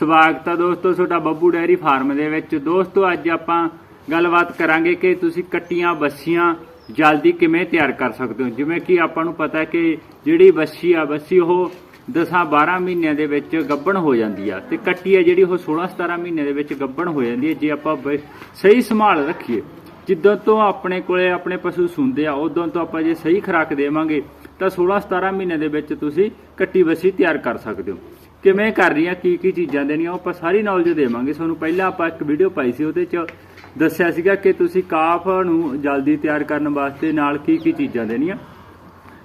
ਸਵਾਗਤ ਹੈ ਦੋਸਤੋ, ਤੁਹਾਡਾ ਬੱਬੂ ਡੈਰੀ ਫਾਰਮ ਦੇ ਵਿੱਚ। ਦੋਸਤੋ, ਅੱਜ ਆਪਾਂ ਗੱਲਬਾਤ ਕਰਾਂਗੇ ਕਿ ਤੁਸੀਂ ਕੱਟੀਆਂ ਬੱਸੀਆਂ ਜਲਦੀ ਕਿਵੇਂ ਤਿਆਰ ਕਰ ਸਕਦੇ ਹੋ? ਜਿਵੇਂ ਕਿ ਆਪਾਂ ਨੂੰ ਪਤਾ ਹੈ ਕਿ ਜਿਹੜੀ ਬੱਸੀ ਆ, ਬੱਸੀ ਉਹ 10-12 ਮਹੀਨਿਆਂ ਦੇ ਵਿੱਚ ਗੱਭਣ ਹੋ ਜਾਂਦੀ ਆ ਤੇ ਕੱਟੀ ਆ ਜਿਹੜੀ ਉਹ 16-17 ਮਹੀਨੇ ਦੇ ਵਿੱਚ ਗੱਭਣ ਹੋ ਜਾਂਦੀ ਹੈ ਜੇ ਆਪਾਂ ਬ- ਸਹੀ ਸੰਭਾਲ ਰੱਖੀਏ, ਜਿੱਦਾਂ ਤੋਂ ਆਪਣੇ ਕੋਲੇ ਆਪਣੇ ਪਸ਼ੂ ਸੁੰਦੇ ਆ, ਉਦੋਂ ਤੋਂ ਆਪਾਂ ਜੇ ਸਹੀ ਖੁਰਾਕ ਦੇਵਾਂਗੇ, ਤਾਂ 16-17 ਮਹੀਨੇ ਦੇ ਵਿੱਚ ਤੁਸੀਂ ਕੱਟੀ ਬੱਸੀ ਤਿਆਰ ਕਰ ਸਕਦੇ ਹੋ। ਕਿਵੇਂ ਕਰ ਰਹੀਆਂ, ਕੀ ਕੀ ਚੀਜ਼ਾਂ ਦੇਣੀਆਂ, ਉਹ ਆਪਾਂ ਸਾਰੀ ਨੌਲੇਜ ਦੇਵਾਂਗੇ। ਤੁਹਾਨੂੰ ਪਹਿਲਾਂ ਆਪਾਂ ਇੱਕ ਵੀਡੀਓ ਪਾਈ ਸੀ, ਉਹਦੇ 'ਚ ਦੱਸਿਆ ਸੀਗਾ ਕਿ ਤੁਸੀਂ ਕਾਫ ਨੂੰ ਜਲਦੀ ਤਿਆਰ ਕਰਨ ਵਾਸਤੇ ਨਾਲ ਕੀ ਕੀ ਚੀਜ਼ਾਂ ਦੇਣੀਆਂ।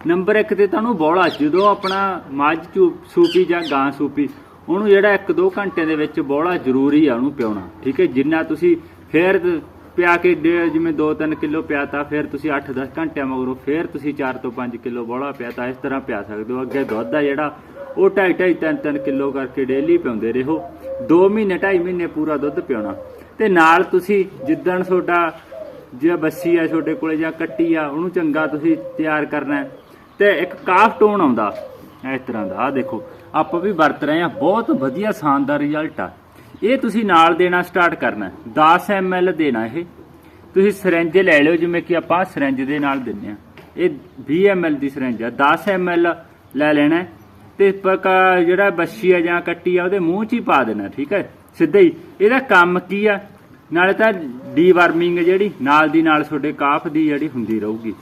ਨੰਬਰ 1 ਤੇ ਤੁਹਾਨੂੰ ਬੋਲਾ ਜਦੋਂ ਆਪਣਾ ਮੱਝ ਚੂ- ਸੂਪੀ ਜਾਂ ਗਾਂ ਸੂਪੀ, ਉਹਨੂੰ ਜਿਹੜਾ 1-2 ਘੰਟੇ ਦੇ ਵਿੱਚ ਬੋਲਾ ਜ਼ਰੂਰੀ ਆ ਉਹਨੂੰ ਪਿਉਣਾ, ਠੀਕ ਹੈ? ਜਿੰਨਾ ਤੁਸੀਂ ਫੇਰ ਪਿਆ ਕੇ ਡੇ- ਜਿਵੇਂ 2-3 ਕਿਲੋ ਪਿਆਤਾ ਫਿਰ ਤੁਸੀਂ 8-10 ਘੰਟਿਆਂ ਮਗਰੋਂ ਫਿਰ ਤੁਸੀਂ 4 ਤੋਂ 5 ਕਿਲੋ ਬੋਲਾ ਪਿਆਤਾ ਇਸ ਤਰ੍ਹਾਂ ਪਿਆ ਸਕਦੇ ਹੋ। ਅੱਗੇ ਦੁੱਧ ਆ ਜਿਹੜਾ, ਉਹ 2.5 3-3 ਕਿਲੋ ਕਰਕੇ ਡੇਲੀ ਪਿਉਂਦੇ ਰਹੋ। 2 ਮਹੀਨੇ 2.5 ਮਹੀਨੇ ਪੂਰਾ ਦੁੱਧ ਪਿਉਣਾ। ਤੇ ਨਾਲ ਤੁਸੀਂ ਜਿੱਦਣ ਤੁਹਾਡਾ ਜੇ ਬੱਸੀ ਆ ਤੁਹਾਡੇ ਕੋਲੇ ਜਾਂ ਕੱਟੀ ਆ, ਉਹਨੂੰ ਚੰਗਾ ਤੁਸੀਂ ਤਿਆਰ ਕਰਨਾ ਹੈ। ਤੇ ਇੱਕ ਕਾਫ ਟੋਨ ਆਉਂਦਾ, ਇਸ ਤਰ੍ਹਾਂ ਦਾ। ਆ ਦੇਖੋ, ਆਪਾਂ ਵੀ ਵਰਤ ਰਹੇ ਆ ਬਹੁਤ ਵਧੀਆ, ਸ਼ਾਨਦਾਰ ਰਿਜ਼ਲਟ ਆ। ਇਹ ਤੁਸੀਂ ਨਾਲ ਦੇਣਾ ਸਟਾਰਟ ਕਰਨਾ। ਹੈ। 10 ml ਦੇਣਾ ਇਹ। ਤੁਸੀਂ ਸਿਰੰਜ ਲੈ ਲਿਓ, ਜਿਵੇਂ ਕਿ ਆਪਾਂ ਸਿਰੰਜ ਦੇ ਨਾਲ ਦਿੰਨੇ ਆ ਇਹ 20 ml ਦੀ ਸਿਰੰਜ ਆ। 10 ml ਲੈ ਲੈਣਾ ਹੈ ਤੇ ਪਕਾ ਜਿਹੜਾ ਬੱਸੀ ਆ ਜਾਂ ਕੱਟੀ ਆ, ਉਹਦੇ ਮੂੰਹ 'ਚ ਹੀ ਪਾ ਦੇਣਾ, ਠੀਕ ਹੈ? ਸਿੱਧਾ ਹੀ। ਇਹਦਾ ਕੰਮ ਕੀ ਆ? ਨਾਲੇ ਤਾਂ ਡੀਵਰਮਿੰਗ ਜਿਹੜੀ, ਨਾਲ ਦੀ ਨਾਲ ਤੁਹਾਡੇ ਕਾਫ ਦੀ ਜਿਹੜੀ ਹੁੰਦੀ ਰਹੂਗੀ।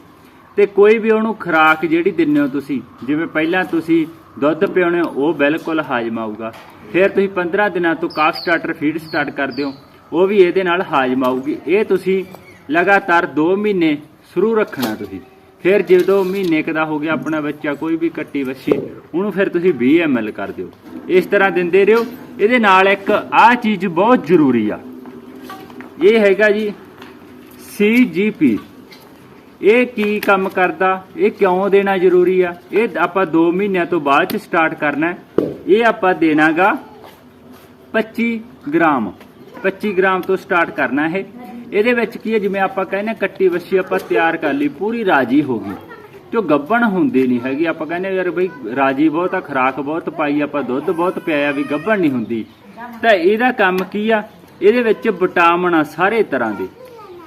ਤੇ ਕੋਈ ਵੀ ਉਹਨੂੰ ਖੁਰਾਕ ਜਿਹੜੀ ਦਿੰਦੇ ਹੋ ਤੁਸੀਂ, ਜਿਵੇਂ ਪਹਿਲਾਂ ਤੁਸੀਂ ਦੁੱਧ ਪਿਉਣੇ ਹੋ, ਉਹ ਬਿਲਕੁਲ ਹਾਜ਼ਮ ਆਊਗਾ। ਫਿਰ ਤੁਸੀਂ 15 ਦਿਨਾਂ ਤੋਂ ਕਾਫ ਸਟਾਰਟਰ ਫੀਡ ਸਟਾਰਟ ਕਰਦੇ ਹੋ। ਉਹ ਵੀ ਇਹਦੇ ਨਾਲ ਹਾਜ਼ਮ ਆਊਗੀ। ਇਹ ਤੁਸੀਂ ਲਗਾਤਾਰ 2 ਮਹੀਨੇ ਸ਼ੁਰੂ ਰੱਖਣਾ ਤੁਸੀਂ। ਫਿਰ ਜਦੋਂ ਮਹੀਨੇ ਕੁ ਦਾ ਹੋ ਗਿਆ ਆਪਣਾ ਬੱਚਾ ਕੋਈ ਵੀ ਕੱਟੀ ਵੱਛੀ ਉਹਨੂੰ ਫਿਰ ਤੁਸੀਂ 20 ml ਕਰ ਦਿਓ। ਇਸ ਤਰ੍ਹਾਂ ਦਿੰਦੇ ਰਹੋ। ਇਹਦੇ ਨਾਲ ਇੱਕ ਆਹ ਚੀਜ਼ ਬਹੁਤ ਜ਼ਰੂਰੀ ਆ। ਇਹ ਹੈਗਾ ਜੀ CGP ਇਹ ਕੀ ਕੰਮ ਕਰਦਾ? ਇਹ ਕਿਉਂ ਦੇਣਾ ਜ਼ਰੂਰੀ ਆ? ਇਹ ਆਪਾਂ 2 ਮਹੀਨਿਆਂ ਤੋਂ ਬਾਅਦ ਚ ਸਟਾਰਟ ਕਰਨਾ ਇਹ ਆਪਾਂ ਦੇਣਾਗਾ 25 ਗ੍ਰਾਮ। 25 ਗ੍ਰਾਮ ਤੋਂ ਸਟਾਰਟ ਕਰਨਾ ਇਹ। ਇਹਦੇ ਵਿੱਚ ਕੀ ਹੈ? ਜਿਵੇਂ ਆਪਾਂ ਕਹਿੰਦੇ ਹਾਂ, ਕੱਟੀ ਵੱਛੀ ਆਪਾਂ ਤਿਆਰ ਕਰ ਲਈ ਪੂਰੀ ਰਾਜੀ ਹੋ ਗਈ। ਤੇ ਉਹ ਗੱਬਣ ਹੁੰਦੀ ਨਹੀਂ ਹੈਗੀ। ਆਪਾਂ ਕਹਿੰਦੇ ਯਾਰ ਬਈ ਰਾਜੀ ਬਹੁਤ ਆ ਖਰਾਕ ਬਹੁਤ ਪਾਈ ਆਪਾਂ ਦੁੱਧ ਬਹੁਤ ਪਿਆਇਆ ਵੀ ਗੱਬਣ ਨਹੀਂ ਹੁੰਦੀ। ਤਾਂ ਇਹਦਾ ਕੰਮ ਕੀ ਆ? ਇਹਦੇ ਵਿੱਚ ਵਿਟਾਮਿਨ ਆ ਸਾਰੇ ਤਰ੍ਹਾਂ ਦੇ।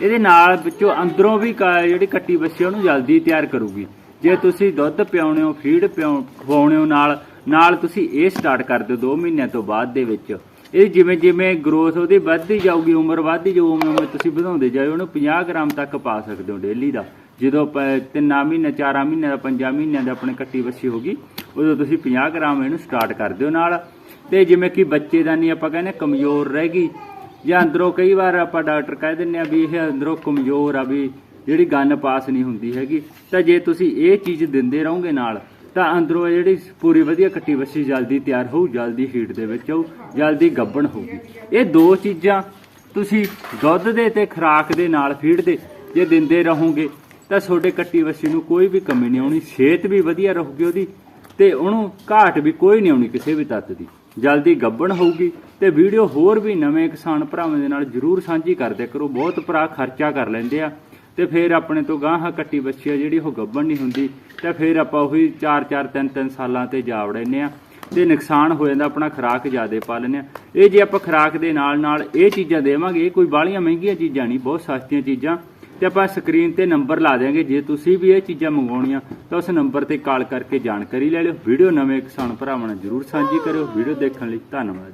ਇਹਦੇ ਨਾਲ ਵਿੱਚੋਂ ਅੰਦਰੋਂ ਵੀ ਕਾ- ਜਿਹੜੀ ਕੱਟੀ ਬੱਚੀ ਉਹਨੂੰ ਜਲਦੀ ਤਿਆਰ ਕਰੂਗੀ। ਜੇ ਤੁਸੀਂ ਦੁੱਧ ਪਿਆਉਣੇ ਹੋ, ਫੀਡ ਪਿਆਉ ਖਵਾਉਣੇ ਹੋ ਨਾਲ ਨਾਲ ਤੁਸੀਂ ਇਹ ਸਟਾਰਟ ਕਰ ਦਿਓ 2 ਮਹੀਨਿਆਂ ਤੋਂ ਬਾਅਦ ਦੇ ਵਿੱਚ। ਇਹ ਜਿਵੇਂ ਜਿਵੇਂ ਗਰੋਥ ਉਹਦੀ ਵੱਧਦੀ ਜਾਊਗੀ, ਉਮਰ ਵੱਧਦੀ ਜਾਊ, ਉਵੇਂ ਉਵੇਂ ਤੁਸੀਂ ਵਧਾਉਂਦੇ ਜਾਓ ਉਹਨੂੰ 50 ਗ੍ਰਾਮ ਤੱਕ ਪਾ ਸਕਦੇ ਹੋ ਡੇਲੀ ਦਾ। ਜਦੋਂ ਪ- ਤਿੰਨਾਂ ਮਹੀਨੇ ਚਾਰਾਂ ਮਹੀਨਿਆਂ ਦਾ ਪੰਜਾਂ ਮਹੀਨਿਆਂ ਦਾ ਆਪਣੇ ਕੱਟੀ ਬੱਚੀ ਹੋਗੀ ਉਦੋਂ ਤੁਸੀਂ 50 ਗ੍ਰਾਮ ਇਹਨੂੰ ਸਟਾਰਟ ਕਰ ਦਿਓ ਨਾਲ। ਤੇ ਜਿਵੇਂ ਕਿ ਬੱਚੇਦਾਨੀ ਆਪਾਂ ਕਹਿੰਦੇ ਕਮਜ਼ੋਰ ਰਹਿ ਗਈ ਜਾਂ ਅੰਦਰੋਂ ਕਈ ਵਾਰ ਆਪਾਂ ਡਾਕਟਰ ਕਹਿ ਦਿੰਦੇ ਆ ਵੀ ਇਹ ਅੰਦਰੋਂ ਕਮਜ਼ੋਰ ਆ ਵੀ ਜਿਹੜੀ ਗੰਨ ਪਾਸ ਨਹੀਂ ਹੁੰਦੀ ਹੈਗੀ। ਤਾਂ ਜੇ ਤੁਸੀਂ ਇਹ ਚੀਜ਼ ਦਿੰਦੇ ਰਹੋਗੇ ਨਾਲ, ਤਾਂ ਅੰਦਰੋਂ ਜਿਹੜੀ ਪੂਰੀ ਵਧੀਆ ਕੱਟੀ ਵੱਛੀ ਜਲਦੀ ਤਿਆਰ ਹੋਊ, ਜਲਦੀ ਹੀਟ ਦੇ ਵਿੱਚ ਆਊ ਜਲਦੀ ਗੱਬਣ ਹੋਊਗੀ। ਇਹ ਦੋ ਚੀਜ਼ਾਂ ਤੁਸੀਂ ਦੁੱਧ ਦੇ ਤੇ ਖੁਰਾਕ ਦੇ ਨਾਲ ਫੀਡ ਦੇ, ਜੇ ਦਿੰਦੇ ਰਹੋਗੇ, ਤਾਂ ਤੁਹਾਡੇ ਕੱਟੀ ਵੱਛੀ ਨੂੰ ਕੋਈ ਵੀ ਕਮੀ ਨਹੀਂ ਆਉਣੀ, ਸਿਹਤ ਵੀ ਵਧੀਆ ਰਹੂਗੀ ਉਹਦੀ ਤੇ ਉਹਨੂੰ ਘਾਟ ਵੀ ਕੋਈ ਨਹੀਂ ਆਉਣੀ ਕਿਸੇ ਵੀ ਤੱਤ ਦੀ। ਜਲਦੀ ਗੱਬਣ ਹੋਊਗੀ ਤੇ ਵੀਡੀਓ ਹੋਰ ਵੀ ਨਵੇਂ ਕਿਸਾਨ ਭਰਾਵਾਂ ਦੇ ਨਾਲ ਜਰੂਰ ਸਾਂਝੀ ਕਰਦੇ ਕਰੋ। ਬਹੁਤ ਭਰਾ ਖਰਚਾ ਕਰ ਲੈਂਦੇ ਆ ਤੇ ਫਿਰ ਆਪਣੇ ਤੋਂ ਗਾਂਹ ਕੱਟੀ ਬੱਚੀ ਆ ਜਿਹੜੀ ਉਹ ਗੱਬਣ ਨਹੀਂ ਹੁੰਦੀ ਤੇ ਫਿਰ ਆਪਾਂ ਉਹੀ 4-4 3-3 ਸਾਲਾਂ ਤੇ ਜਾ ਵੜਨੇ ਆ ਤੇ ਨੁਕਸਾਨ ਹੋ ਜਾਂਦਾ, ਆਪਣਾ ਖਰਾਕ ਜ਼ਿਆਦੇ ਪਾ ਲੈਂਦੇ ਆ। ਇਹ ਜੇ ਆਪਾਂ ਖਰਾਕ ਦੇ ਨਾਲ ਨਾਲ ਇਹ ਚੀਜ਼ਾਂ ਦੇਵਾਂਗੇ ਕੋਈ ਬਾਹਲੀਆਂ ਮਹਿੰਗੀਆਂ ਚੀਜ਼ਾਂ ਨਹੀਂ, ਬਹੁਤ ਸਸਤੀਆਂ ਚੀਜ਼ਾਂ। ਤੇ ਆਪਾਂ ਸਕਰੀਨ ਤੇ ਨੰਬਰ ਲਾ ਦਿਆਂਗੇ। ਜੇ ਤੁਸੀਂ ਵੀ ਇਹ ਚੀਜ਼ਾਂ ਮੰਗਵਾਉਣੀਆਂ, ਤਾਂ ਉਸ ਨੰਬਰ ਤੇ ਕਾਲ ਕਰਕੇ ਜਾਣਕਾਰੀ ਲੈ ਲਿਓ। ਵੀਡੀਓ ਨਵੇਂ ਕਿਸਾਨ ਭਰਾਵਾਂ ਨਾਲ ਜਰੂਰ ਸਾਂਝੀ ਕਰਿਓ। ਵੀਡੀਓ ਦੇਖਣ ਲਈ ਧੰਨਵਾਦ।